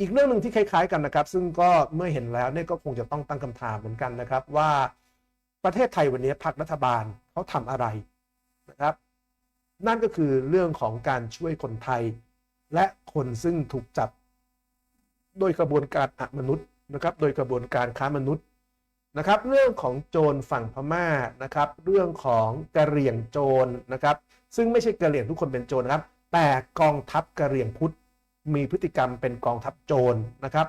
อีกเรื่องหนึ่งที่คล้าย ๆกันนะครับ ซึ่งก็เมื่อเห็นแล้วเนี่ยก็คงจะต้องตั้งคำถามเหมือนกันนะครับ ว่าประเทศไทยวันนี้พรรครัฐบาลเขาทำอะไรนะครับ นั่นก็คือเรื่องของการช่วยคนไทย และคนซึ่งถูกจับ โดยกระบวนการอมนุษย์นะครับ โดยกระบวนการค้ามนุษย์นะครับ เรื่องของโจรฝั่งพม่านะครับ เรื่องของกระเหรี่ยงโจรนะครับ ซึ่งไม่ใช่กระเหรี่ยงทุกคนเป็นโจรนะครับ แต่กองทัพกระเหรี่ยงพุทธ มีพฤติกรรมเป็นกองทัพโจรนะครับ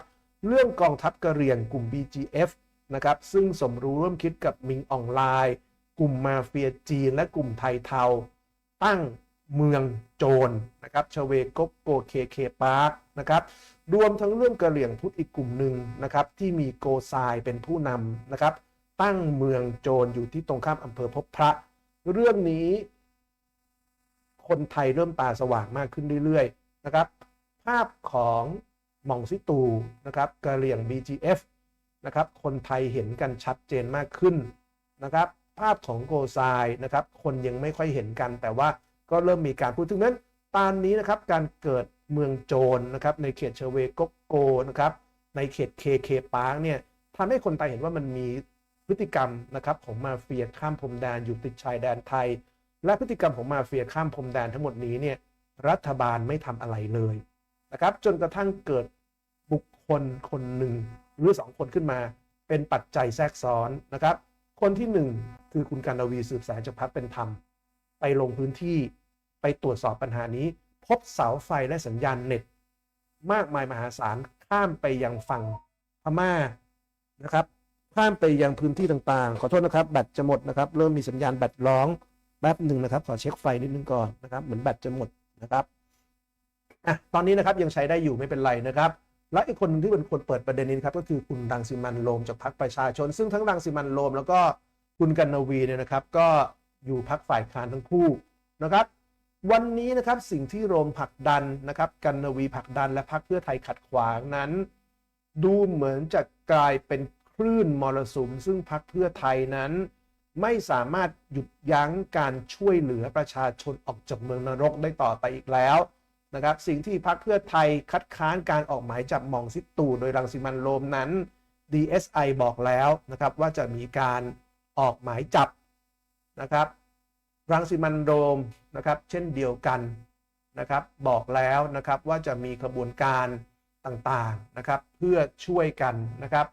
เรื่องกองทัพกะเหรี่ยงกลุ่ม BGF นะครับซึ่งสมรู้ร่วมคิดกับมิงออนไลน์ กลุ่มมาเฟียจีน และกลุ่มไทยเทา ตั้งเมืองโจรนะครับชเวกกโกเคเคปาร์คนะครับรวมทั้งเรื่องกะเหรี่ยงพุทธอีกกลุ่มหนึ่งนะครับที่มีโกซายเป็นผู้นำนะครับตั้งเมืองโจรอยู่ที่ตรงข้ามอำเภอพบพระ เรื่องนี้ คนไทยเริ่มตาสว่างมากขึ้นเรื่อยๆนะครับ ภาพของหม่องซิตูนะครับกะเหรี่ยง BGF นะครับคนไทยเห็นกันชัดเจนมากขึ้นนะครับภาพของโกไซนะครับคนยังไม่ค่อยเห็นกัน แต่ว่าก็เริ่มมีการพูดถึงนั้นตอนนี้นะครับการเกิดเมืองโจรนะครับในเขตเชเวกกโกนะครับในเขตเคเคปาร์กเนี่ยทำให้คนไทยเห็นว่ามันมีพฤติกรรมนะครับของมาเฟียข้ามพรมแดนอยู่ติดชายแดนไทย และพฤติกรรมของมาเฟียข้ามพรมแดนทั้งหมดนี้เนี่ยรัฐบาลไม่ทำอะไรเลย นะครับจนกระทั่งเกิดบุคคลคนหนึ่งหรือสองคนขึ้นมา เป็นปัจจัยแทรกซ้อนนะครับ คนที่หนึ่งคือคุณการวีสืบสายจากพักเป็นธรรม ไปลงพื้นที่ไปตรวจสอบปัญหานี้ พบเสาไฟและสัญญาณเน็ต มากมายมหาศาลข้ามไปยังฝั่งพม่านะครับข้ามไปยังพื้นที่ต่างๆ ขอโทษนะครับแบตจะหมดนะครับ เริ่มมีสัญญาณแบตร้องแป๊บหนึ่งนะครับ ขอเช็คไฟนิดนึงก่อนนะครับ เหมือนแบตจะหมดนะครับ อะตอนนี้นะครับยังใช้ได้อยู่ไม่เป็นไรนะครับ และอีกคนหนึ่งที่เป็นคนเปิดประเด็นนี้ครับก็คือคุณรังสิมันโรมจากพรรคประชาชน ซึ่งทั้งรังสิมันโรมแล้วก็คุณกันนวีเนี่ยนะครับ ก็อยู่พรรคฝ่ายค้านทั้งคู่นะครับวันนี้นะครับสิ่งที่โรมผลักดันนะครับกันนวีผลักดันและพรรคเพื่อไทยขัดขวางนั้น ดูเหมือนจะกลายเป็นคลื่นมรสุม ซึ่งพรรคเพื่อไทยนั้น ไม่สามารถหยุดยั้งการช่วยเหลือประชาชนออกจากเมืองนรกได้ต่อไปอีกแล้ว นะครับสิ่งที่พรรคเพื่อไทยคัดค้านการออกหมายจับหม่องซิตูโดยรังสิมันโรมนั้น DSI บอกแล้วนะครับว่าจะมีการออกหมายจับนะครับรังสิมันโรมนะครับเช่นเดียวกันนะครับบอกแล้วนะครับว่าจะมีขบวนการต่างๆนะครับเพื่อช่วยกันนะครับ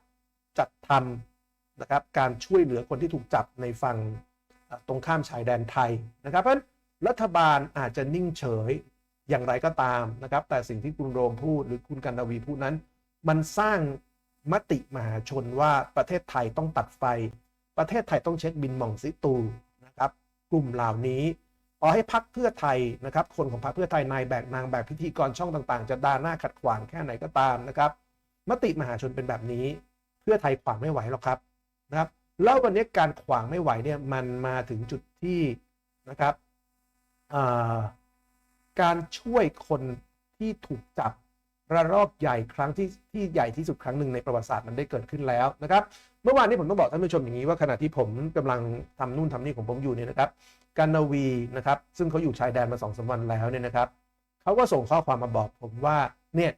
จัดทำนะครับการช่วยเหลือคนที่ถูกจับในฝั่งตรงข้ามชายแดนไทยนะครับเพราะรัฐบาลอาจจะนิ่งเฉย อย่างไรก็ตามนะครับ แต่สิ่งที่คุณโรมพูดหรือคุณกันดาวีพูดนั้น มันสร้างมติมหาชนว่าประเทศไทยต้องตัดไฟ ประเทศไทยต้องเช็คบินมองซิตูนะครับ กลุ่มเหล่านี้ต่อให้พักเพื่อไทยนะครับ คนของพรรคเพื่อไทยนายแบกนางแบกพิธีกรช่องต่างๆ จะด่าหน้าขัดขวางแค่ไหนก็ตามนะครับ มติมหาชนเป็นแบบนี้ เพื่อไทยขวางไม่ไหวหรอกครับนะครับแล้ววันนี้การขวางไม่ไหวเนี่ยมันมาถึงจุดที่นะครับอ่า การช่วยคนที่ถูกจับระลอกใหญ่ครั้งที่ที่ใหญ่ที่สุดครั้งหนึ่งในประวัติศาสตร์มันได้เกิดขึ้นแล้วนะครับ เมื่อวานนี้ผมต้องบอกท่านผู้ชมอย่างนี้ว่าขณะที่ผมกำลังทำนู่นทำนี่ของผมอยู่เนี่ยนะครับกันนาวีนะครับ ซึ่งเขาอยู่ชายแดนมาสองสามวันแล้วเนี่ยนะครับเขาก็ส่งข้อความมาบอกผมว่าเนี่ย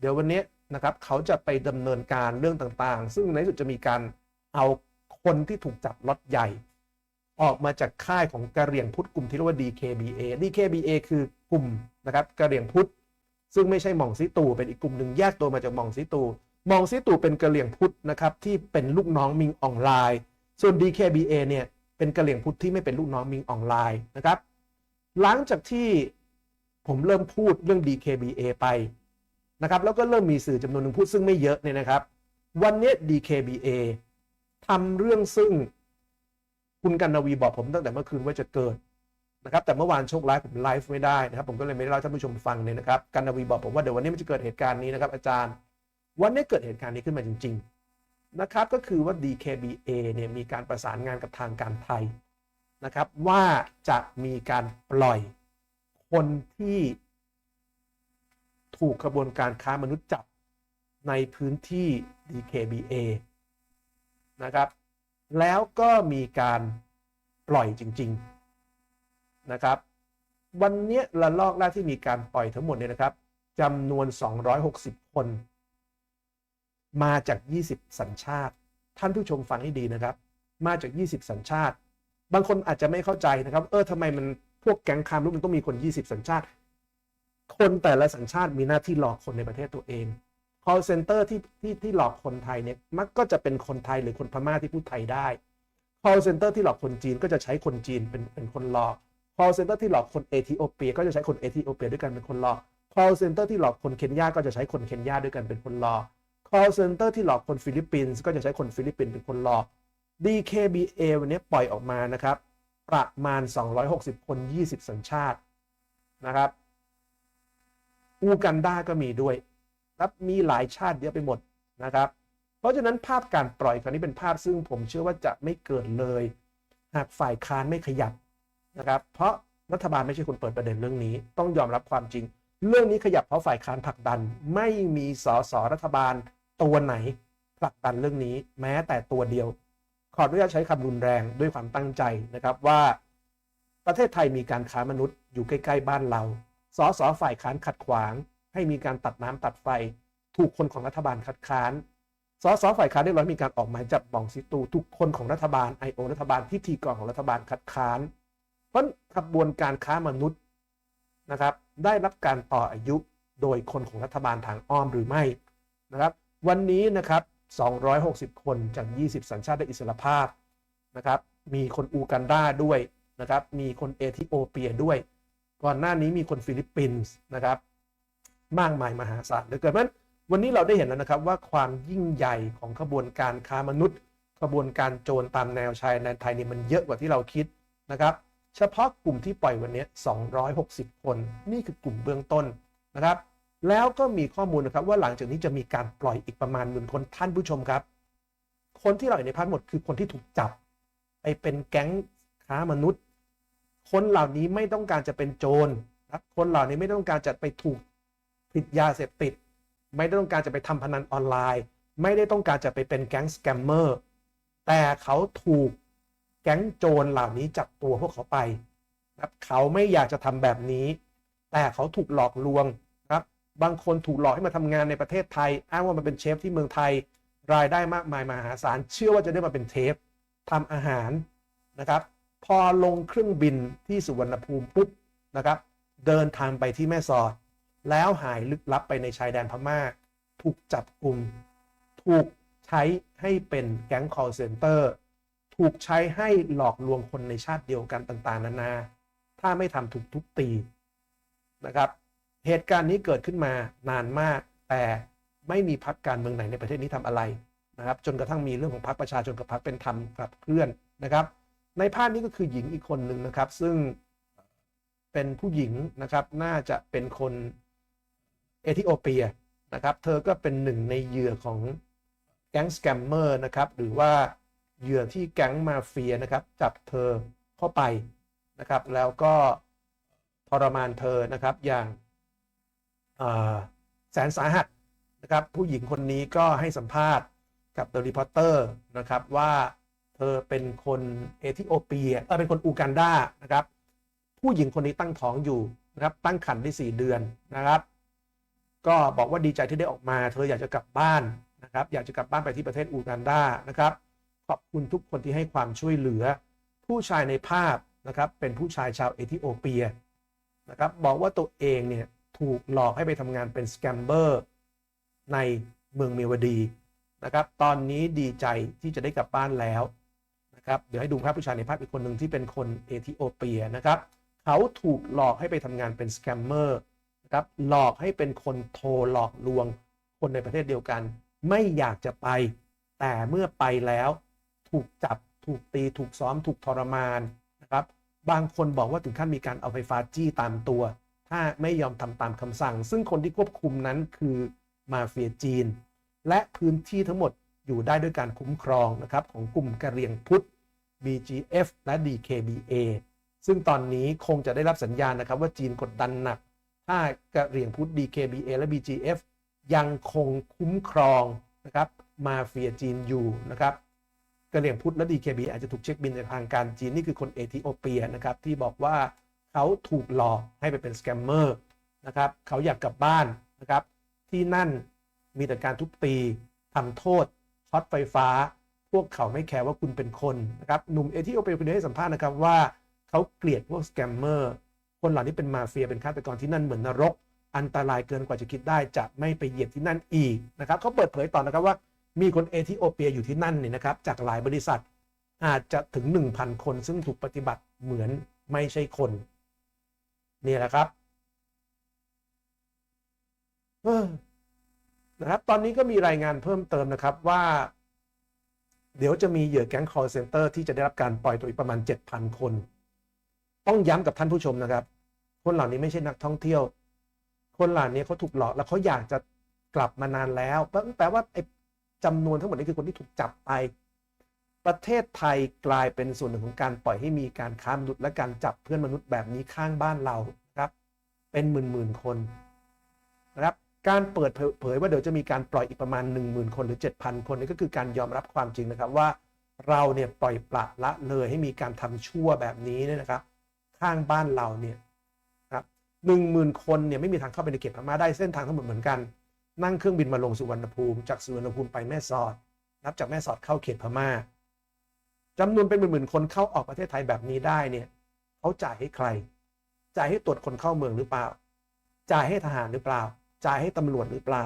เดี๋ยววันนี้นะครับเขาจะไปดำเนินการเรื่องต่างๆ ซึ่งในที่สุดจะมีการเอาคนที่ถูกจับล็อตใหญ่ ออกมาจากค่ายของกะเหรี่ยงพุทธกลุ่มที่เรียกว่า DKBA DKBA คือกลุ่มนะครับกะเหรี่ยงพุทธซึ่งไม่ใช่หม่องซิตูเป็นอีกกลุ่มหนึ่งแยกตัวมาจากหม่องซิตูหม่องซิตูเป็นกะเหรี่ยงพุทธนะครับที่เป็นลูกน้องมิงออนไลน์ ส่วน DKBA เนี่ยเป็นกะเหรี่ยงพุทธที่ไม่เป็นลูกน้องมิงออนไลน์นะครับหลังจากที่ผมเริ่มพูดเรื่อง DKBA ไปนะครับแล้วก็เริ่มมีสื่อจำนวนหนึ่งพูดซึ่งไม่เยอะเนี่ยนะครับ วันนี้ DKBA ทำเรื่องซึ่ง คุณกันนวีบอกผมตั้งแต่เมื่อคืนว่าจะเกิดนะครับแต่เมื่อวานโชคร้ายผมไลฟ์ไม่ได้นะครับ ผมก็เลยไม่ได้เล่าท่านผู้ชมฟังเนี่ยนะครับกันนวีบอกผมว่าเดี๋ยววันนี้มันจะเกิดเหตุการณ์นี้นะครับ อาจารย์ วันนี้เกิดเหตุการณ์นี้ขึ้นมาจริง ๆ นะครับ ก็คือว่า DKBA เนี่ยมีการประสานงานกับทางการไทยนะครับ ว่าจะมีการปล่อยคนที่ถูกกระบวนการค้ามนุษย์จับในพื้นที่ DKBA นะครับ แล้วก็มีการปล่อยจริง ๆนะครับ วันนี้ระลอกแรกที่มีการปล่อยทั้งหมดเนี่ยนะครับจำนวน 260 คน มาจาก 20 สัญชาติ ท่านผู้ชมฟังให้ดีนะครับ มาจาก 20 สัญชาติ บางคนอาจจะไม่เข้าใจนะครับ เออทำไมมันพวกแก๊งคามรุกมันต้องมีคน 20 สัญชาติ คนแต่ละสัญชาติมีหน้าที่หลอกคนในประเทศตัวเอง call center ที่ที่ที่หลอกคนไทยเนี่ยมักก็จะเป็นคนไทยหรือคนพม่าที่พูดไทยได้ call center ที่หลอกคนจีนก็จะใช้คนจีนเป็นเป็นคนหลอก call center ที่หลอกคนเอธิโอเปียก็จะใช้คนเอธิโอเปียด้วยกันเป็นคนหลอก call center ที่หลอกคนเคนยาก็จะใช้คนเคนยาด้วยกันเป็นคนหลอก call center ที่หลอกคนฟิลิปปินส์ก็จะใช้คนฟิลิปปินส์เป็นคนหลอก DKBA วันนี้ปล่อยออกมานะครับ ประมาณ 260 คน 20 สัญชาตินะครับอูกันดาก็มีด้วย ครับมีหลายชาติเยอะไปหมดนะครับ เพราะฉะนั้นภาพการปล่อยคราวนี้เป็นภาพซึ่งผมเชื่อว่าจะไม่เกิดเลย หากฝ่ายค้านไม่ขยับนะครับ เพราะรัฐบาลไม่ใช่คนเปิดประเด็นเรื่องนี้ ต้องยอมรับความจริง เรื่องนี้ขยับเพราะฝ่ายค้านผลักดัน ไม่มีสสรัฐบาลตัวไหนผลักดันเรื่องนี้ แม้แต่ตัวเดียว ขออนุญาตใช้คำรุนแรงด้วยความตั้งใจนะครับว่า ประเทศไทยมีการค้ามนุษย์อยู่ใกล้ ๆ บ้านเราสสฝ่ายค้านขัดขวาง ให้มีการตัดน้ำตัดไฟ ถูกคนของรัฐบาลคัดค้านสสฝ่ายค้านเรียกร้องมีการออกหมายจับบองซิตูทุกคนของรัฐบาลไอโอรัฐบาลพิธีกรของรัฐบาลคัดค้านเพราะขบวนการค้ามนุษย์นะครับได้รับการต่ออายุโดยคนของรัฐบาลทางอ้อมหรือไม่นะครับ วันนี้นะครับ 260 คนจาก 20 สัญชาติได้อิสรภาพนะครับ มีคนอูกันดาด้วยนะครับ มีคนเอธิโอเปียด้วย ก่อนหน้านี้มีคนฟิลิปปินส์นะครับ มากมายมหาศาลเหลือเกินเพราะฉะนั้นวันนี้เราได้เห็นแล้วนะครับว่าความยิ่งใหญ่ของขบวนการค้ามนุษย์ ขบวนการโจรตามแนวชายแดนไทยนี่มันเยอะกว่าที่เราคิดนะครับเฉพาะกลุ่มที่ปล่อยวันนี้ 260 คน นี่คือกลุ่มเบื้องต้นนะครับ แล้วก็มีข้อมูลนะครับว่าหลังจากนี้จะมีการปล่อยอีกประมาณหมื่นคนท่านผู้ชมครับ คนที่เราเห็นในภาพหมดคือคนที่ถูกจับ ไปเป็นแก๊งค้ามนุษย์ คนเหล่านี้ไม่ต้องการจะเป็นโจรนะครับคนเหล่านี้ไม่ต้องการจะไปถูก ผิดยาเสพติด ไม่ได้ต้องการจะไปทำพนันออนไลน์ ไม่ได้ต้องการจะไปเป็นแก๊งสแกมเมอร์แต่เขาถูกแก๊งโจรเหล่านี้จับตัวพวกเขาไปนะครับเขาไม่อยากจะทำแบบนี้ แต่เขาถูกหลอกลวงครับบางคนถูกหลอกให้มาทำงานในประเทศไทย อ้างว่ามันเป็นเชฟที่เมืองไทย รายได้มากมายมหาศาลเชื่อว่าจะได้มาเป็นเชฟทำอาหารนะครับ พอลงเครื่องบินที่สุวรรณภูมิปุ๊บนะครับ เดินทางไปที่แม่สอด แล้วหายลึกลับไปในชายแดนพม่า ถูกจับกลุ่ม ถูกใช้ให้เป็นแก๊ง call center ถูกใช้ให้หลอกลวงคนในชาติเดียวกันต่างๆ นานา ถ้าไม่ทำถูกทุกตีนะครับ เหตุการณ์นี้เกิดขึ้นมานานมาก แต่ไม่มีพักการเมืองไหนในประเทศนี้ทำอะไรนะครับ จนกระทั่งมีเรื่องของพรรคประชาชนกับพรรคเป็นธรรมกับเคลื่อนนะครับ ในภาพนี้ก็คือหญิงอีกคนหนึ่งนะครับ ซึ่งเป็นผู้หญิงนะครับ น่าจะเป็นคน เอธิโอเปียนะครับเธอก็เป็นหนึ่งในเหยื่อของแก๊งสแกมเมอร์นะครับหรือว่าเหยื่อที่แก๊งมาเฟียนะครับจับเธอเข้าไปนะครับแล้วก็ทรมานเธอนะครับอย่างแสนสาหัสนะครับผู้หญิงคนนี้ก็ให้สัมภาษณ์กับ The Reporter นะครับว่าเธอเป็นคนเอธิโอเปียเออเป็นคนอูกันดานะครับผู้หญิงคนนี้ตั้งท้องอยู่นะครับตั้งครรภ์ได้ 4 เดือนนะครับ ก็บอกว่าดีใจที่ได้ออกมา เธออยากจะกลับบ้านนะครับอยากจะกลับบ้านไปที่ประเทศอูกันดานะครับขอบคุณทุกคนที่ให้ความช่วยเหลือ ผู้ชายในภาพนะครับเป็นผู้ชายชาวเอธิโอเปียนะครับบอกว่าตัวเองเนี่ยถูกหลอกให้ไปทำงานเป็นสแกมเบอร์ในเมืองเมวดีนะครับตอนนี้ดีใจที่จะได้กลับบ้านแล้วนะครับเดี๋ยวให้ดูภาพผู้ชายในภาพอีกคนหนึ่งที่เป็นคนเอธิโอเปียนะครับเขาถูกหลอกให้ไปทำงานเป็นสแกมเมอร์ นะครับหลอกให้เป็นคนโทรหลอกลวง คนในประเทศเดียวกัน ไม่อยากจะไป แต่เมื่อไปแล้ว ถูกจับถูกตีถูกซ้อมถูกทรมานนะครับบางคนบอกว่าถึงขั้นมีการเอาไฟฟ้าจี้ตามตัว ถ้าไม่ยอมทำตามคำสั่ง ซึ่งคนที่ควบคุมนั้นคือมาเฟียจีน และพื้นที่ทั้งหมดอยู่ได้ด้วยการคุ้มครองนะครับของกลุ่มกะเรียงพุทธ BGF และ DKBA ซึ่งตอนนี้คงจะได้รับสัญญาณนะครับว่าจีนกดดันหนัก ถ้ากระเหรี่ยงพุทธ DKBA และ BGF ยังคงคุ้มครองนะครับมาเฟียจีนอยู่นะครับกระเหรี่ยงพุทธและ DKB อาจจะถูกเช็คบินจากทางการจีน นี่คือคนเอธิโอเปียนะครับที่บอกว่าเขาถูกหลอกให้ไปเป็นสแกมเมอร์นะครับเขาอยากกลับบ้านนะครับที่นั่นมีแต่การทุบตีทำโทษช็อตไฟฟ้า พวกเขาไม่แคร์ว่าคุณเป็นคนนะครับหนุ่มเอธิโอเปียคนนี้ให้สัมภาษณ์นะครับว่าเขาเกลียดพวกสแกมเมอร์ คนเหล่านี้เป็นมาเฟียเป็นฆาตกรที่นั่นเหมือนนรก อันตรายเกินกว่าจะคิดได้จะไม่ไปเหยียบที่นั่นอีกนะครับเขาเปิดเผยต่อนะครับว่ามีคนเอธิโอเปียอยู่ที่นั่นเนี่ยนะครับจากหลายบริษัทอาจจะถึง 1,000 คนซึ่งถูกปฏิบัติเหมือนไม่ใช่คนนี่แหละครับนะครับ ตอนนี้ก็มีรายงานเพิ่มเติมนะครับว่า เดี๋ยวจะมีเหยื่อแก๊ง call center ที่จะได้รับการปล่อยตัวอีกประมาณ 7,000 คน ต้องย้ำกับท่านผู้ชมนะครับ คนเหล่านี้ไม่ใช่นักท่องเที่ยว คนเหล่านี้เขาถูกหลอกแล้วเขาอยากจะกลับมานานแล้วแปลว่าไอ้จำนวนทั้งหมดนี้คือคนที่ถูกจับไป ประเทศไทยกลายเป็นส่วนหนึ่งของการปล่อยให้มีการค้ามนุษย์และการจับเพื่อนมนุษย์แบบนี้ข้างบ้านเราครับ เป็นหมื่นหมื่นๆคนนะครับการเปิดเผยว่าเดี๋ยวจะมีการปล่อยอีกประมาณ 1 0,000 คนหรือ 7,000 คนนี่ก็คือการยอมรับความจริงนะครับว่าเราเนี่ยปล่อยปละละเลยให้มีการทำชั่วแบบนี้เนี่ยนะครับ ข้างบ้านเราเนี่ย ครับหนึ่งหมื่นคนเนี่ยไม่มีทางเข้าไปในเขตพม่าได้เส้นทางทั้งหมดเหมือนกัน นั่งเครื่องบินมาลงสุวรรณภูมิ จากสุวรรณภูมิไปแม่สอด นับจากแม่สอดเข้าเขตพม่าจำนวนเป็นหมื่นๆคนเข้าออกประเทศไทยแบบนี้ได้เนี่ยเขาจ่ายให้ใคร จ่ายให้ตรวจคนเข้าเมืองหรือเปล่า จ่ายให้ทหารหรือเปล่า จ่ายให้ตำรวจหรือเปล่า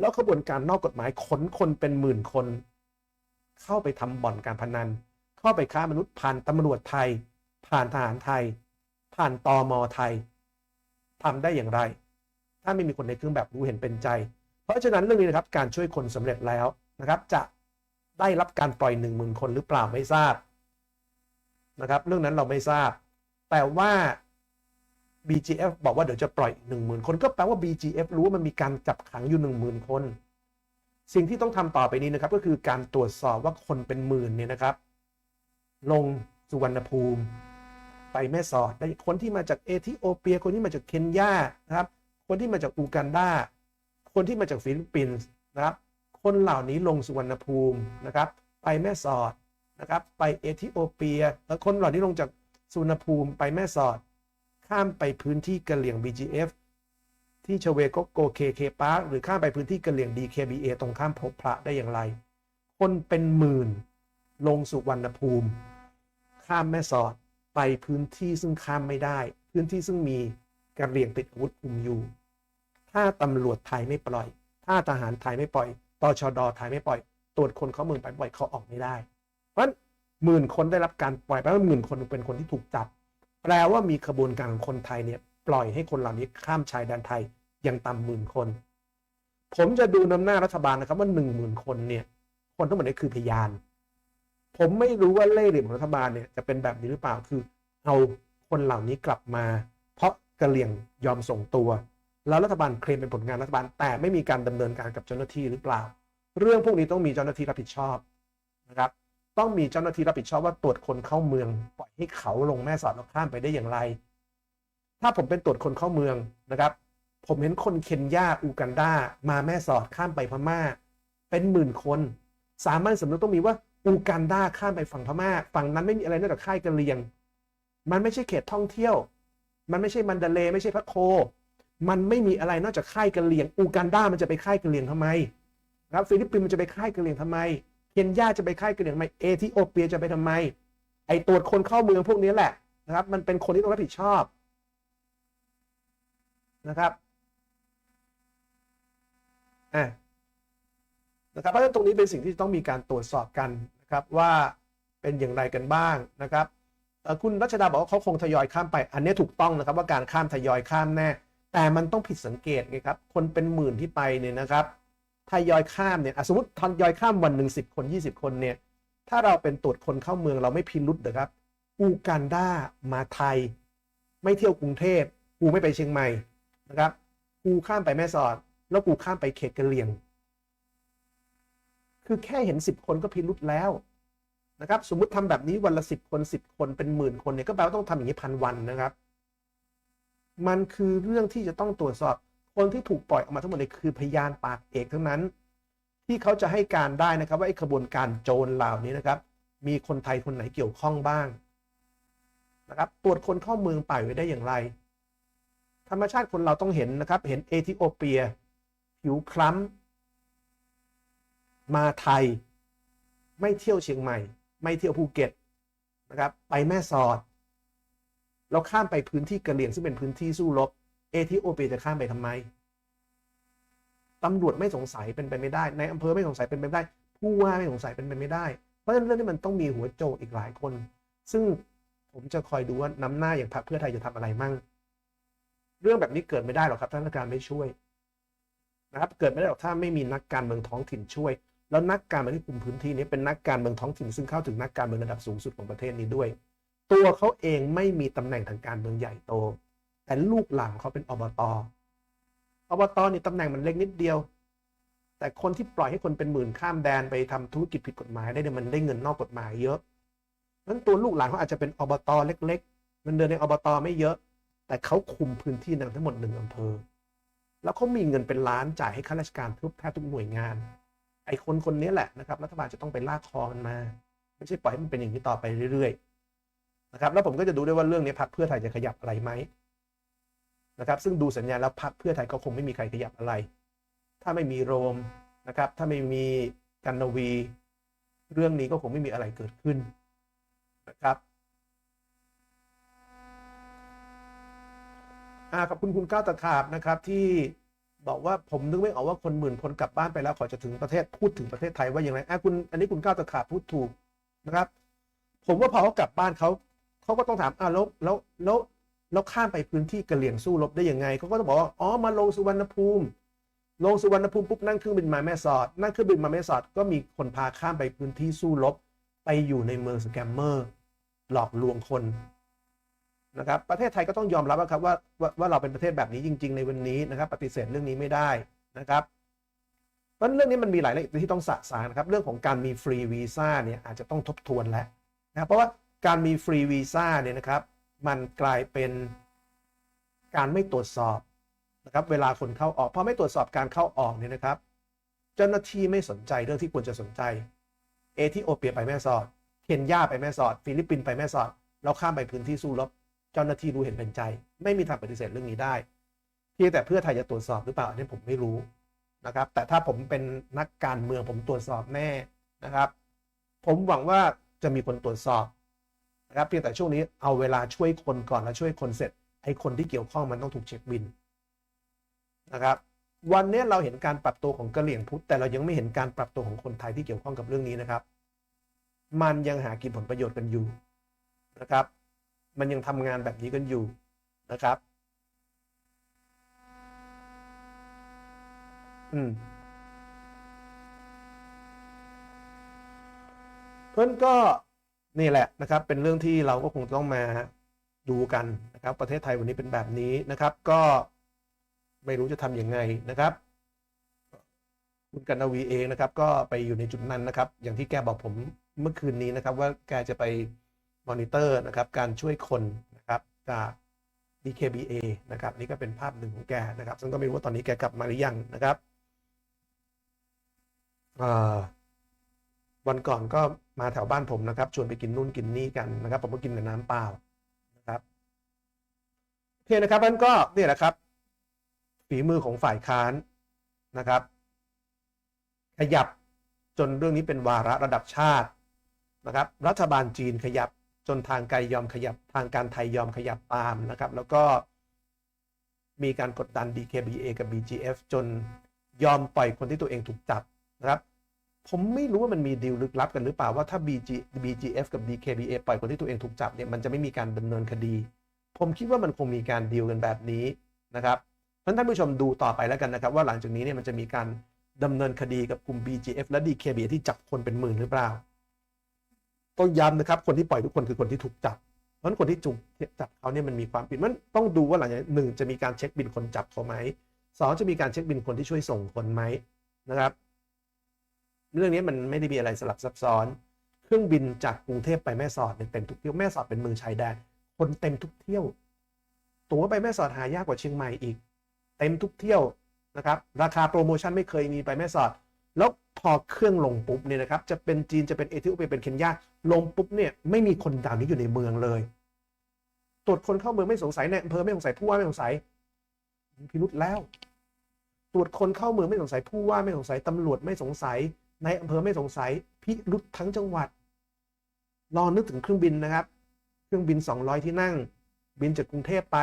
แล้วขบวนการนอกกฎหมายขนคนเป็นหมื่นคน เข้าไปทำบ่อนการพนัน เข้าไปค้ามนุษย์ผ่านตำรวจไทย ผ่านทหารไทย ผ่านตอมอไทย ทำได้อย่างไร ถ้าไม่มีคนในเครื่องแบบรู้เห็นเป็นใจ เพราะฉะนั้นเรื่องนี้นะครับการช่วยคนสำเร็จแล้วนะครับ จะได้รับการปล่อยหนึ่งหมื่นคนหรือเปล่าไม่ทราบนะครับ เรื่องนั้นเราไม่ทราบ แต่ว่า BGF บอกว่าเดี๋ยวจะปล่อยหนึ่งหมื่นคน ก็แปลว่า BGF รู้ว่ามันมีการจับขังอยู่หนึ่งหมื่นคน สิ่งที่ต้องทำต่อไปนี้นะครับ ก็คือการตรวจสอบว่าคนเป็นหมื่นเนี่ยนะครับ ลงสุวรรณภูมิ ไปแม่สอดได้คนที่มาจากเอธิโอเปีย คนที่มาจากเคนยานะครับคนที่มาจากอูกันดาคนที่มาจากฟิลิปปินส์นะครับคนเหล่านี้ลงสุวรรณภูมินะครับไปแม่สอดนะครับไปเอธิโอเปียแล้วคนเหล่านี้ลงจากสุวรรณภูมิไปแม่สอด ข้ามไปพื้นที่กะเหลี่ยง BGF ที่ชเวโกโกเคเคปาร์หรือข้ามไปพื้นที่กะเหลี่ยง DKBA ตรงข้ามพบพระได้อย่างไร คนเป็นหมื่นลงสุวรรณภูมิ ข้ามแม่สอด ไปพื้นที่ซึ่งข้ามไม่ได้ พื้นที่ซึ่งมีกะเหลี่ยงติดอาวุธคุมอยู่ ถ้าตำรวจไทยไม่ปล่อย ถ้าทหารไทยไม่ปล่อยตชดไทยไม่ปล่อย ตรวจคนเขาเมืองไปปล่อยเขาออกไม่ได้ เพราะฉนหมื่นคนได้รับการปล่อยแปลว่าหมื่นคนเป็นคนที่ถูกจับ แปลว่ามีขบวนการของคนไทยเนี่ยปล่อยให้คนเหล่านี้ข้ามชายแดนไทยยังต่ำหมื่นคน ผมจะดูน้ำหน้ารัฐบาลนะครับว่าหนึ่งหมื่นคนเนี่ยคนทั้งหมดนี้คือพยาน ผมไม่รู้ว่าเล่ห์เหลี่ยมของรัฐบาลเนี่ยจะเป็นแบบนี้หรือเปล่าคือ เอาคนเหล่านี้กลับมา เพราะกะเหลี่ยงยอมส่งตัว แล้วรัฐบาลเคลมเป็นผลงานรัฐบาล แต่ไม่มีการดำเนินการกับเจ้าหน้าที่หรือเปล่า เรื่องพวกนี้ต้องมีเจ้าหน้าที่รับผิดชอบนะครับต้องมีเจ้าหน้าที่รับผิดชอบว่าตรวจคนเข้าเมือง ปล่อยให้เขาลงแม่สอดแล้วข้ามไปได้อย่างไร ถ้าผมเป็นตรวจคนเข้าเมืองนะครับ ผมเห็นคนเคนยาอูกันดามาแม่สอดข้ามไปพม่า เป็นหมื่นคน สามัญสำนึกต้องมีว่า อูกันดาข้ามไปฝั่งพม่า ฝั่งนั้นไม่มีอะไรนอกจากค่ายกะเหรี่ยง มันไม่ใช่เขตท่องเที่ยว มันไม่ใช่มันดาเลไม่ใช่พระโค มันไม่มีอะไรนอกจากค่ายกะเหรี่ยง อูกันดามันจะไปค่ายกะเหรี่ยงทำไมครับฟิลิปปินส์มันจะไปค่ายกะเหรี่ยงทำไมเคนยาจะไปค่ายกะเหรี่ยงทำไมเอธิโอเปียจะไปทำไม ไอตรวจคนเข้าเมืองพวกนี้แหละนะครับ มันเป็นคนที่ต้องรับผิดชอบนะครับอะนะครับเพราะฉะนั้นตรงนี้เป็นสิ่งที่ต้องมีการตรวจสอบกัน นะครับว่าเป็นอย่างไรกันบ้างนะครับคุณรัชดาบอกว่าเขาคงทยอยข้ามไป อันนี้ถูกต้องนะครับว่าการข้ามทยอยข้ามแน่ แต่มันต้องผิดสังเกตไงครับ คนเป็นหมื่นที่ไปเนี่ยนะครับทยอยข้ามเนี่ยสมมติทยอยข้ามวันหนึ่งสิบคนยี่สิบคนเนี่ยถ้าเราเป็นตรวจคนเข้าเมืองเราไม่พิรุษนะครับอูกันดามาไทย ไม่เที่ยวกรุงเทพกูไม่ไปเชียงใหม่นะครับกูข้ามไปแม่สอด แล้วกูข้ามไปเขตกะเหรี่ยง คือแค่เห็นสิบคนก็พิรุษแล้วนะครับ สมมุติทำแบบนี้วันละสิบคนสิบคนเป็นหมื่นคนเนี่ยก็แปลว่าต้องทำอย่างนี้พันวันนะครับ มันคือเรื่องที่จะต้องตรวจสอบคนที่ถูกปล่อยออกมาทั้งหมดเนี่ยคือพยานปากเอกทั้งนั้น ที่เขาจะให้การได้นะครับว่าไอ้ขบวนการโจรเหล่านี้นะครับ มีคนไทยคนไหนเกี่ยวข้องบ้างนะครับตรวจคนเข้าเมืองป่ายไว้ได้อย่างไร ธรรมชาติคนเราต้องเห็นนะครับ เห็นเอธิโอเปีย ผิวคล้ำ มาไทย ไม่เที่ยวเชียงใหม่ ไม่เที่ยวภูเก็ตนะครับ ไปแม่สอด เราข้ามไปพื้นที่กะเหรี่ยงซึ่งเป็นพื้นที่สู้รบ เอธิโอเปียจะข้ามไปทำไมตำรวจไม่สงสัยเป็นไปไม่ได้ ในอำเภอไม่สงสัยเป็นไปไม่ได้ ผู้ว่าไม่สงสัยเป็นไปไม่ได้ เพราะฉะนั้นเรื่องนี้มันต้องมีหัวโจกอีกหลายคน ซึ่งผมจะคอยดูว่าน้ำหน้าอย่างพรรคเพื่อไทยจะทำอะไรมั่ง เรื่องแบบนี้เกิดไม่ได้หรอกครับถ้ารัฐการไม่ช่วยนะครับ เกิดไม่ได้หรอกถ้าไม่มีนักการเมืองท้องถิ่นช่วย แล้วนักการเมืองที่คุมพื้นที่นี้เป็นนักการเมืองท้องถิ่นซึ่งเข้าถึงนักการเมืองระดับสูงสุดของประเทศนี้ด้วย ตัวเขาเองไม่มีตำแหน่งทางการเมืองใหญ่โต แต่ลูกหลานเขาเป็นอบตอบตนี่ตำแหน่งมันเล็กนิดเดียว แต่คนที่ปล่อยให้คนเป็นหมื่นข้ามแดนไปทำธุรกิจผิดกฎหมายได้เนี่ยมันได้เงินนอกกฎหมายเยอะนั้นตัวลูกหลานเขาอาจจะเป็นอบตเล็กๆเงินเดือนในอบตไม่เยอะ แต่เขาคุมพื้นที่นั้นทั้งหมดหนึ่งอำเภอ แล้วเขามีเงินเป็นล้านจ่ายให้ข้าราชการทุกแทบทุกหน่วยงาน ไอ้คนคนนี้แหละนะครับรัฐบาลจะต้องไปลากคอมันมา ไม่ใช่ปล่อยให้มันเป็นอย่างนี้ต่อไปเรื่อยๆนะครับแล้วผมก็จะดูด้วยว่าเรื่องนี้พรรคเพื่อไทยจะขยับอะไรไหมนะครับซึ่งดูสัญญาณแล้วพรรคเพื่อไทยก็คงไม่มีใครขยับอะไร ถ้าไม่มีโรมนะครับถ้าไม่มีกันนวี เรื่องนี้ก็คงไม่มีอะไรเกิดขึ้นนะครับอ่าขอบคุณคุณก้าวตะขาบนะครับที่ บอกว่าผมนึกไม่ออกว่าคนหมื่นคนกลับบ้านไปแล้วขอจะถึงประเทศพูดถึงประเทศไทยว่าอย่างไรอะคุณอันนี้คุณก้าวตะขาบพูดถูกนะครับ ผมว่าพอเขากลับบ้านเขาเขาก็ต้องถามอ่าแล้วแล้วแล้วแล้วข้ามไปพื้นที่กะเหลี่ยงสู้รบได้ยังไงเขาก็ต้องบอกว่าอ๋อมาลงสุวรรณภูมิ ลงสุวรรณภูมิปุ๊บนั่งเครื่องบินมาแม่สอด นั่งเครื่องบินมาแม่สอด ก็มีคนพาข้ามไปพื้นที่สู้รบ ไปอยู่ในเมืองสแกมเมอร์ หลอกลวงคน นะครับประเทศไทยก็ต้องยอมรับว่าครับว่าว่าว่าเราเป็นประเทศแบบนี้จริง ๆ ในวันนี้นะครับ ปฏิเสธเรื่องนี้ไม่ได้นะครับเพราะเรื่องนี้มันมีหลายเรื่องที่ต้องสะสางนะครับเรื่องของการมีฟรีวีซ่าเนี่ยอาจจะต้องทบทวนแล้วนะครับเพราะว่าการมีฟรีวีซ่าเนี่ยนะครับ มันกลายเป็นการไม่ตรวจสอบนะครับ เวลาคนเข้าออกพอไม่ตรวจสอบการเข้าออกเนี่ยนะครับ เจ้าหน้าที่ไม่สนใจเรื่องที่ควรจะสนใจ เอธิโอเปียไปแม่สอด เคนยาไปแม่สอด ฟิลิปปินส์ไปแม่สอด เราข้ามไปพื้นที่สู้รบ เจ้าหน้าที่รู้เห็นเป็นใจ ไม่มีทางปฏิเสธเรื่องนี้ได้เพียงแต่เพื่อไทยจะตรวจสอบหรือเปล่าอันนี้ผมไม่รู้นะครับ แต่ถ้าผมเป็นนักการเมืองผมตรวจสอบแน่นะครับ ผมหวังว่าจะมีคนตรวจสอบนะครับเพียงแต่ช่วงนี้เอาเวลาช่วยคนก่อนแล้วช่วยคนเสร็จไอ้คนที่เกี่ยวข้องมันต้องถูกเช็คบินนะครับวันนี้เราเห็นการปรับตัวของกะเหลี่ยงพุทธแต่เรายังไม่เห็นการปรับตัวของคนไทยที่เกี่ยวข้องกับเรื่องนี้นะครับ มันยังหากินผลประโยชน์กันอยู่นะครับ มันยังทำงานแบบนี้กันอยู่นะครับ อืม เพื่อนก็นี่แหละนะครับ เป็นเรื่องที่เราก็คงต้องมาดูกันนะครับ ประเทศไทยวันนี้เป็นแบบนี้นะครับ ก็ไม่รู้จะทำยังไงนะครับ คุณกันนาวีเองนะครับ ก็ไปอยู่ในจุดนั้นนะครับ อย่างที่แกบอกผมเมื่อคืนนี้นะครับ ว่าแกจะไป มอนิเตอร์นะครับการช่วยคนนะครับจาก DKBA นะครับนี่ก็เป็นภาพหนึ่งของแกนะครับซึ่งก็ไม่รู้ว่าตอนนี้แกกลับมาหรือยังนะครับวันก่อนก็มาแถวบ้านผมนะครับ ชวนไปกินนู่นกินนี่กันนะครับ ผมก็กินแต่น้ำเปล่านะครับโอเคนะครับนั้นก็เนี่ยแหละครับ ฝีมือของฝ่ายค้านนะครับ ขยับจนเรื่องนี้เป็นวาระระดับชาตินะครับ รัฐบาลจีนขยับ จนทางไกลยอมขยับทางการไทยยอมขยับตามนะครับ แล้วก็มีการกดดัน DKBA กับ BGF จนยอมปล่อยคนที่ตัวเองถูกจับนะครับ ผมไม่รู้ว่ามันมีดีลลึกลับกันหรือเปล่าว่าถ้า BG BGF กับ DKBA ปล่อยคนที่ตัวเองถูกจับเนี่ยมันจะไม่มีการดำเนินคดี ผมคิดว่ามันคงมีการดีลกันแบบนี้นะครับเพราะนั้นท่านผู้ชมดูต่อไปแล้วกันนะครับ ว่าหลังจากนี้เนี่ยมันจะมีการดำเนินคดีกับกลุ่ม BGF และ DKBA ที่จับคนเป็นหมื่นหรือเปล่า ต้องย้ำนะครับ คนที่ปล่อยทุกคนคือคนที่ถูกจับ เพราะฉะนั้นคนที่ถูกจับเขาเนี่ยมันมีความผิดมันต้องดูว่าหลังจากหนึ่งจะมีการเช็คบินคนจับเขาไหมสองจะมีการเช็คบินคนที่ช่วยส่งคนไหมนะครับ เรื่องนี้มันไม่ได้มีอะไรสลับซับซ้อน เครื่องบินจากกรุงเทพไปแม่สอดเนี่ยเต็มทุกเที่ยวแม่สอดเป็นเมืองชายแดนคนเต็มทุกเที่ยว ตั๋วไปแม่สอดหายากกว่าเชียงใหม่อีก เต็มทุกเที่ยวนะครับ ราคาโปรโมชั่นไม่เคยมีไปแม่สอด แล้วพอเครื่องลงปุ๊บเนี่ยนะครับจะเป็นจีนจะเป็นเอธิโอเปียเป็นเคนยาลงปุ๊บเนี่ยไม่มีคนดาวนี้อยู่ในเมืองเลย ตรวจคนเข้าเมืองไม่สงสัยในอำเภอไม่สงสัยผู้ว่าไม่สงสัยพิรุษแล้ว ตรวจคนเข้าเมืองไม่สงสัยผู้ว่าไม่สงสัยตำรวจไม่สงสัยในอำเภอไม่สงสัยพิรุษทั้งจังหวัดลองนึกถึงเครื่องบินนะครับ เครื่องบิน 200 ที่นั่ง บินจากกรุงเทพไป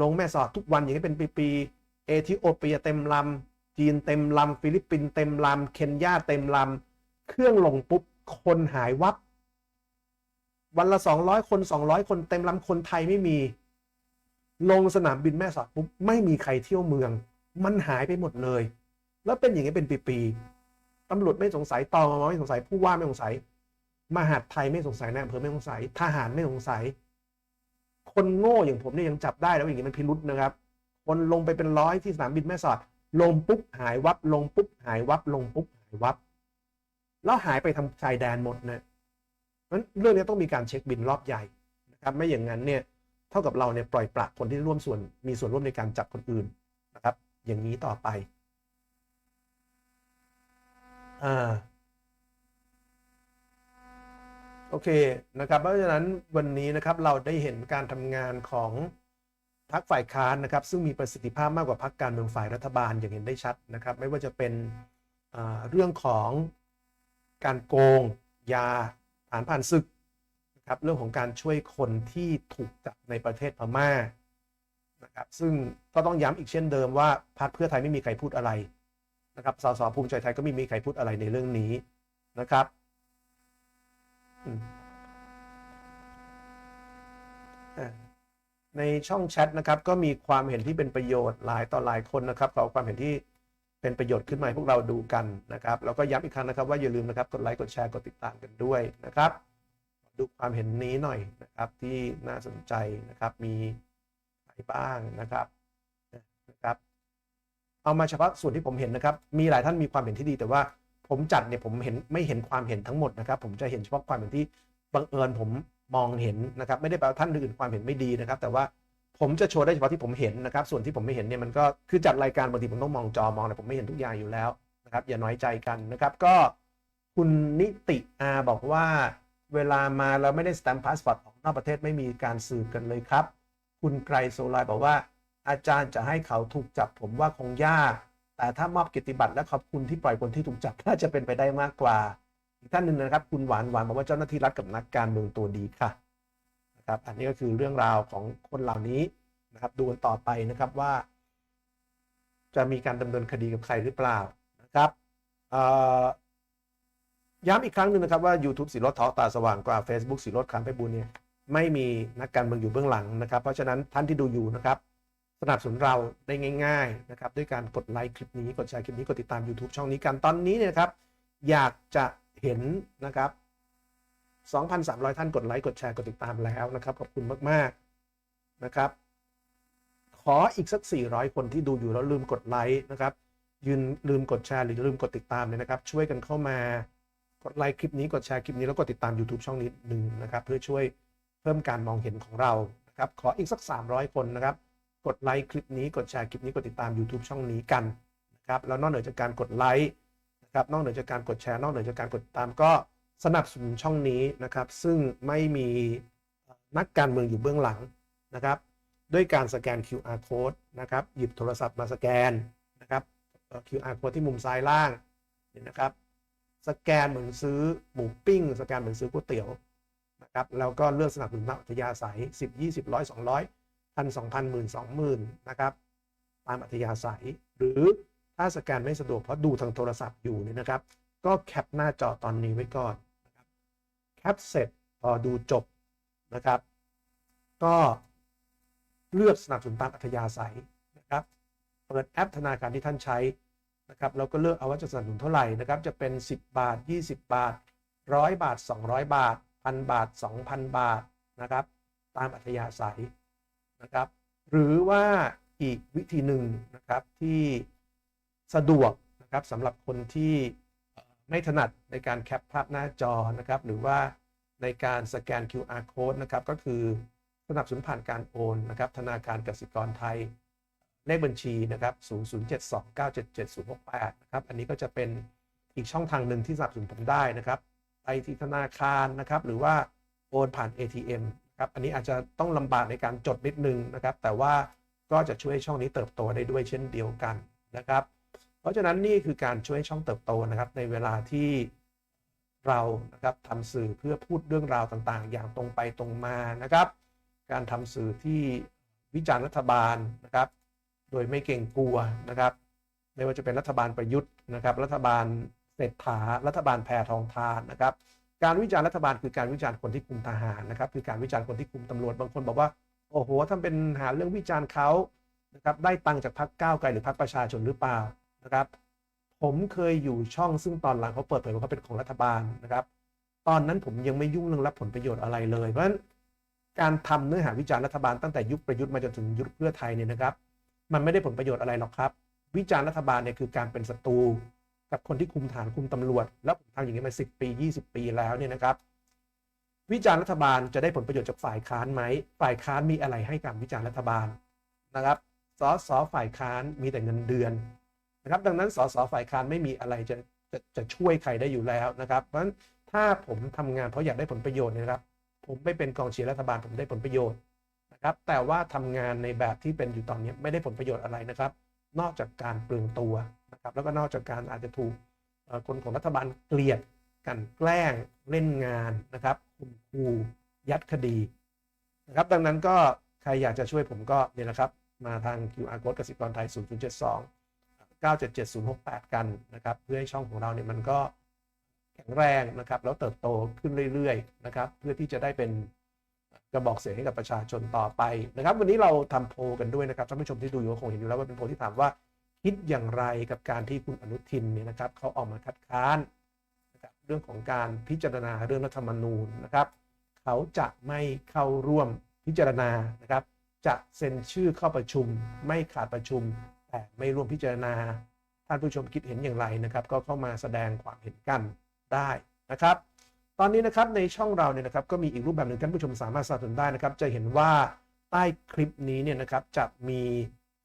ลงแม่สอดทุกวันอย่างนี้เป็นปีๆเอธิโอเปียเต็มลำ จีนเต็มลำฟิลิปปินส์เต็มลำเคนยาเต็มลำเครื่องลงปุ๊บคนหายวับ วันละ 200 คน 200 คนเต็มลำคนไทยไม่มี ลงสนามบินแม่สอดปุ๊บไม่มีใครเที่ยวเมือง มันหายไปหมดเลย แล้วเป็นอย่างนี้เป็นปีๆตำรวจไม่สงสัยตอมไม่สงสัยผู้ว่าไม่สงสัย มหาดไทยไม่สงสัยนายอำเภอไม่สงสัย ทหารไม่สงสัย คนโง่อย่างผมเนี่ยยังจับได้แล้วอย่างนี้มันพิรุษนะครับ คนลงไปเป็นร้อยที่สนามบินแม่สอด ลงปุ๊บหายวับลงปุ๊บหายวับลงปุ๊บหายวับ แล้วหายไปทาชายแดนหมดนะนั้นเรื่องนี้ต้องมีการเช็คบินรอบใหญ่นะครับไม่อย่างนั้นเนี่ยเท่ากับเราเนี่ยปล่อยปละคนที่ร่วมส่วนมีส่วนร่วมในการจับคนอื่นนะครับ อย่างนี้ต่อไปอ่าโอเคนะครับเพราะฉะนั้นวันนี้นะครับเราได้เห็นการทำงานของ พรรคฝ่ายค้านนะครับซึ่งมีประสิทธิภาพมากกว่าพรรคการเมืองฝ่ายรัฐบาลอย่างเห็นได้ชัดนะครับ ไม่ว่าจะเป็นเรื่องของการโกง ยาฐานผ่านศึกนะครับเรื่องของการช่วยคนที่ถูกจับในประเทศพม่านะครับซึ่งก็ต้องย้ำอีกเช่นเดิมว่าพรรคเพื่อไทยไม่มีใครพูดอะไรนะครับสสภูมิใจไทยก็ไม่มีใครพูดอะไรในเรื่องนี้นะครับอืมอ่า ในช่องแชทนะครับก็มีความเห็นที่เป็นประโยชน์หลายต่อหลายคนนะครับขอความเห็นที่เป็นประโยชน์ขึ้นมาให้พวกเราดูกันนะครับแล้วก็ย้ำอีกครั้งนะครับว่าอย่าลืมนะครับกดไลค์กดแชร์กดติดตามกันด้วยนะครับ ดูความเห็นนี้หน่อยนะครับที่น่าสนใจนะครับมีใครบ้างนะครับนะครับ เอามาเฉพาะส่วนที่ผมเห็นนะครับ มีหลายท่านมีความเห็นที่ดีแต่ว่าผมจัดเนี่ยผมเห็นไม่เห็นความเห็นทั้งหมดนะครับ ผมจะเห็นเฉพาะความเห็นที่บังเอิญผม มองเห็นนะครับไม่ได้แปลว่าท่านอื่นความเห็นไม่ดีนะครับ แต่ว่าผมจะโชว์ได้เฉพาะที่ผมเห็นนะครับ ส่วนที่ผมไม่เห็นเนี่ยมันก็คือจัดรายการบางทีผมต้องมองจอมองอะไรผมไม่เห็นทุกอย่างอยู่แล้วนะครับ อย่าน้อยใจกันนะครับก็คุณนิติอาบอกว่าเวลามาแล้วไม่ได้สแตมป์พาสปอร์ตออกนอกประเทศไม่มีการสืบกันเลยครับ คุณไกรโซลายบอกว่า อาจารย์จะให้เขาถูกจับผมว่าคงยาก แต่ถ้ามอบกียรติบัตรและขอบคุณที่ปล่อยคนที่ถูกจับน่าจะเป็นไปได้มากกว่า อีกท่านหนึ่งนะครับ คุณหวานหวานบอกว่าเจ้าหน้าที่รัฐกับนักการเมืองตัวดีค่ะนะครับ อันนี้ก็คือเรื่องราวของคนเหล่านี้นะครับ ดูกันต่อไปนะครับว่า จะมีการดำเนินคดีกับใครหรือเปล่านะครับย้ำอีกครั้งหนึ่งนะครับว่า YouTube สีรถทอตาสว่างกว่า Facebook สีรถคำไปบุญเนี่ยไม่มีนักการเมืองอยู่เบื้องหลังนะครับ เพราะฉะนั้นท่านที่ดูอยู่นะครับ สนับสนุนเราได้ง่าย ๆนะครับ ด้วยการกดไลค์คลิปนี้กดแชร์คลิปนี้กดติดตาม YouTube ช่องนี้กันตอนนี้เนี่ยนะครับ อยากจะ เห็นนะครับ 2,300 ท่านกดไลค์กดแชร์กดติดตามแล้วนะครับ ขอบคุณมาก ๆ นะครับ ขออีกสัก 400 คนที่ดูอยู่แล้วลืมกดไลค์นะครับยืนลืมกดแชร์หรือลืมกดติดตามเนี่ยนะครับ ช่วยกันเข้ามากดไลค์คลิปนี้กดแชร์คลิปนี้แล้วกดติดตาม YouTube ช่องนี้หนึ่งนะครับ เพื่อช่วยเพิ่มการมองเห็นของเรานะครับ ขออีกสัก 300 คนนะครับ กดไลค์คลิปนี้กดแชร์คลิปนี้กดติดตาม YouTube ช่องนี้กันนะครับแล้วนอกเหนือจากการกดไลค์ นะครับนอกเหนือจากการกดแชร์นอกเหนือจากการกดตามก็สนับสนุนช่องนี้นะครับ ซึ่งไม่มีนักการเมืองอยู่เบื้องหลังนะครับ ด้วยการสแกน QR code นะครับ หยิบโทรศัพท์มาสแกนนะครับ QR code ที่มุมซ้ายล่างนี่นะครับ สแกนเหมือนซื้อหมูปิ้ง สแกนเหมือนซื้อก๋วยเตี๋ยวนะครับแล้วก็เลือกสนับสนุนอัธยาศัย 10 20ร้อย200พันสองพันหมื่นสองหมื่นนะครับ ตามอัธยาศัยหรือ ถ้าสแกนไม่สะดวกเพราะดูทางโทรศัพท์อยู่เนี่ยนะครับ ก็แคปหน้าจอตอนนี้ไว้ก่อนนะครับแคปเสร็จพอดูจบนะครับ ก็เลือกสนับสนุนตามอัธยาศัยนะครับเปิดแอปธนาคารที่ท่านใช้นะครับแล้วก็เลือกเอาว่าจะสนับสนุนเท่าไหร่นะครับ จะเป็น 10 บาท 20 บาท 100 บาท 200 บาท1,000บาท 2,000 บาทนะครับ ตามอัธยาศัยนะครับ หรือว่าอีกวิธีหนึ่งนะครับที่ สะดวกนะครับสำหรับคนที่ไม่ถนัดในการแคปภาพหน้าจอนะครับหรือว่าในการสแกน QR code นะครับก็คือสนับสนุนผ่านการโอนนะครับธนาคารกสิกรไทยเลขบัญชีนะครับ 0072977068 นะครับ อันนี้ก็จะเป็นอีกช่องทางหนึ่งที่สนับสนุนผมได้นะครับ ไปที่ธนาคารนะครับ หรือว่าโอนผ่าน ATM ครับ อันนี้อาจจะต้องลำบากในการจดนิดนึงนะครับ แต่ว่าก็จะช่วยช่องนี้เติบโตได้ด้วยเช่นเดียวกันนะครับ เพราะฉะนั้นนี่คือการช่วยช่องเติบโตนะครับในเวลาที่เรานะครับทำสื่อเพื่อพูดเรื่องราวต่างๆ อย่างตรงไปตรงมานะครับ การทำสื่อที่วิจารณ์รัฐบาลนะครับ โดยไม่เกรงกลัวนะครับ ไม่ว่าจะเป็นรัฐบาลประยุทธ์นะครับ รัฐบาลเศรษฐารัฐบาลแพรทองทานนะครับ การวิจารณ์รัฐบาลคือการวิจารณ์คนที่คุมทหารนะครับ คือการวิจารณ์คนที่คุมตำรวจบางคนบอกว่าโอ้โหทำเป็นหาเรื่องวิจารณ์เขานะครับได้ตังค์จากพรรคก้าวไกลหรือพรรคประชาชนหรือเปล่า นะครับ ผมเคยอยู่ช่องซึ่งตอนหลังเขาเปิดเผยว่าเขาเป็นของรัฐบาลนะครับ ตอนนั้นผมยังไม่ยุ่งเรื่องรับผลประโยชน์อะไรเลย เพราะฉะนั้นการทำเนื้อหาวิจารณ์รัฐบาลตั้งแต่ยุคประยุทธ์มาจนถึงยุคเพื่อไทยเนี่ยนะครับ มันไม่ได้ผลประโยชน์อะไรหรอกครับ วิจารณ์รัฐบาลเนี่ยคือการเป็นศัตรูกับคนที่คุมฐานคุมตำรวจ แล้วผมทำอย่างนี้มาสิปี 20 ปีแล้วเนี่ยนะครับ วิจารณ์รัฐบาลจะได้ผลประโยชน์จากฝ่ายค้านไหมฝ่ายค้านมีอะไรให้กับวิจารณ์รัฐบาลนะครับสสฝ่ายค้านมีแต่เงินเดือน นะครับดังนั้นสสฝ่ายค้านไม่มีอะไรจะจะจะช่วยใครได้อยู่แล้วนะครับเพราะฉะนั้นถ้าผมทำงานเพราะอยากได้ผลประโยชน์นะครับ ผมไม่เป็นกองเชียร์รัฐบาลผมได้ผลประโยชน์นะครับแต่ว่าทำงานในแบบที่เป็นอยู่ตอนนี้ไม่ได้ผลประโยชน์อะไรนะครับ นอกจากการเปลืองตัวนะครับแล้วก็นอกจากการอาจจะถูกคนของรัฐบาลเกลียดกันแกล้งเล่นงานนะครับข่มขู่ยัดคดีนะครับดังนั้นก็ใครอยากจะช่วยผมก็เนี่ยนะครับมาทาง QR code กสิกรไทย 0.72 977 068 กันนะครับ เพื่อให้ช่องของเราเนี่ยมันก็แข็งแรงนะครับ แล้วเติบโตขึ้นเรื่อยๆนะครับ เพื่อที่จะได้เป็นกระบอกเสียงให้กับประชาชนต่อไปนะครับ วันนี้เราทำโพลกันด้วยนะครับท่านผู้ชมที่ดูอยู่ก็คงเห็นอยู่แล้วว่าเป็นโพลที่ถามว่าคิดอย่างไรกับการที่คุณอนุทินเนี่ยนะครับเขาออกมาคัดค้านนะครับเรื่องของการพิจารณาเรื่องรัฐธรรมนูญนะครับ เขาจะไม่เข้าร่วมพิจารณานะครับ จะเซ็นชื่อเข้าประชุม ไม่ขาดประชุม แต่ไม่ร่วมพิจารณา ท่านผู้ชมคิดเห็นอย่างไรนะครับ ก็เข้ามาแสดงความเห็นกันได้นะครับ ตอนนี้นะครับในช่องเราเนี่ยนะครับก็มีอีกรูปแบบหนึ่งท่านผู้ชมสามารถสนับสนุนได้นะครับ จะเห็นว่าใต้คลิปนี้เนี่ยนะครับจะมี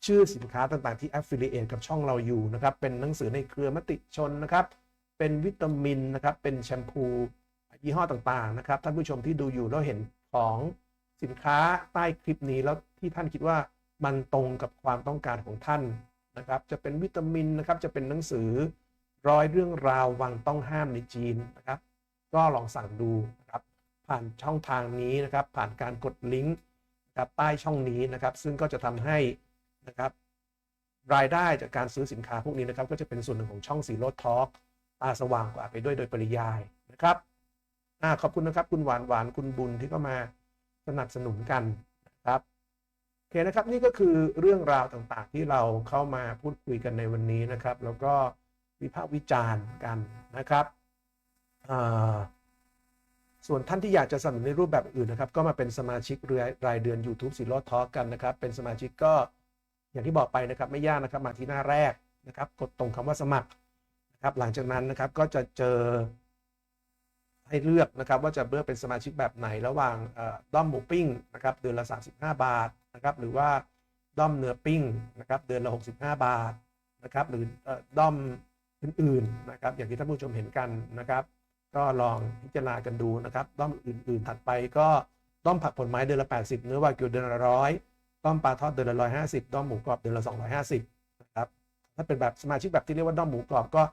ชื่อสินค้าต่างๆที่ affiliate กับช่องเราอยู่นะครับ เป็นหนังสือในเครือมติชนนะครับ เป็นวิตามินนะครับ เป็นแชมพูยี่ห้อต่างๆนะครับ ท่านผู้ชมที่ดูอยู่แล้วเห็นของสินค้าใต้คลิปนี้แล้วที่ท่านคิดว่า มันตรงกับความต้องการของท่านนะครับ จะเป็นวิตามินนะครับ จะเป็นหนังสือร้อยเรื่องราววังต้องห้ามในจีนนะครับ ก็ลองสั่งดูนะครับ ผ่านช่องทางนี้นะครับ ผ่านการกดลิงก์นะครับใต้ช่องนี้นะครับ ซึ่งก็จะทำให้นะครับ รายได้จากการซื้อสินค้าพวกนี้นะครับ ก็จะเป็นส่วนหนึ่งของช่องสีโรดทอล์กตาสว่างกว่าไปด้วยโดยปริยายนะครับอขอบคุณนะครับ คุณหวานหวานคุณบุญที่ก็มาสนับสนุนกัน โอเคนะครับนี่ก็คือเรื่องราวต่างๆ ที่เราเข้ามาพูดคุยกันในวันนี้นะครับ แล้วก็วิพากษ์วิจารณ์กันนะครับส่วนท่านที่อยากจะสนับสนุนในรูปแบบอื่นนะครับ ก็มาเป็นสมาชิกรายรายเดือน YouTube สีโรดทอกกันนะครับ เป็นสมาชิกก็อย่างที่บอกไปนะครับ ไม่ยากนะครับมาที่หน้าแรกนะครับ กดตรงคำว่าสมัครนะครับ หลังจากนั้นนะครับก็จะเจอให้เลือกนะครับ ว่าจะเลือกเป็นสมาชิกแบบไหนระหว่างด้อมหมูปิ้งนะครับเดือนละ 35 บาท นะครับหรือว่าด้อมเนื้อปิ้งนะครับเดือนละ 65 บาทนะครับหรือด้อมอื่นๆนะครับอย่างที่ท่านผู้ชมเห็นกันนะครับ ก็ลองพิจารณากันดูนะครับด้อมอื่นๆ ถัดไปก็ด้อมผักผลไม้เดือนละ 80 เนื้อวากิวเดือนละร้อยด้อมปลาทอดเดือนละ150ด้อมหมูกรอบเดือนละ 250นะครับถ้าเป็นแบบสมาชิกแบบที่เรียกว่าด้อมหมูกรอบก็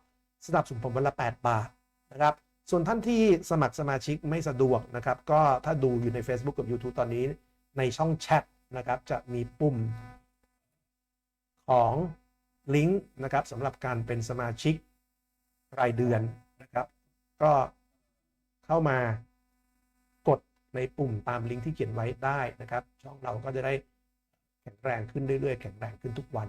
สนับสนุนผมวันละ 8 บาทนะครับส่วนท่านที่สมัครสมาชิกไม่สะดวกนะครับ ก็ถ้าดูอยู่ใน Facebook กับ YouTube ตอนนี้ในช่องแชท นะครับจะมีปุ่มของลิงก์นะครับสำหรับการเป็นสมาชิกรายเดือนนะครับ ก็เข้ามากดในปุ่มตามลิงก์ที่เขียนไว้ได้นะครับ ช่องเราก็จะได้แข็งแรงขึ้นเรื่อยๆ แข็งแรงขึ้นทุกวัน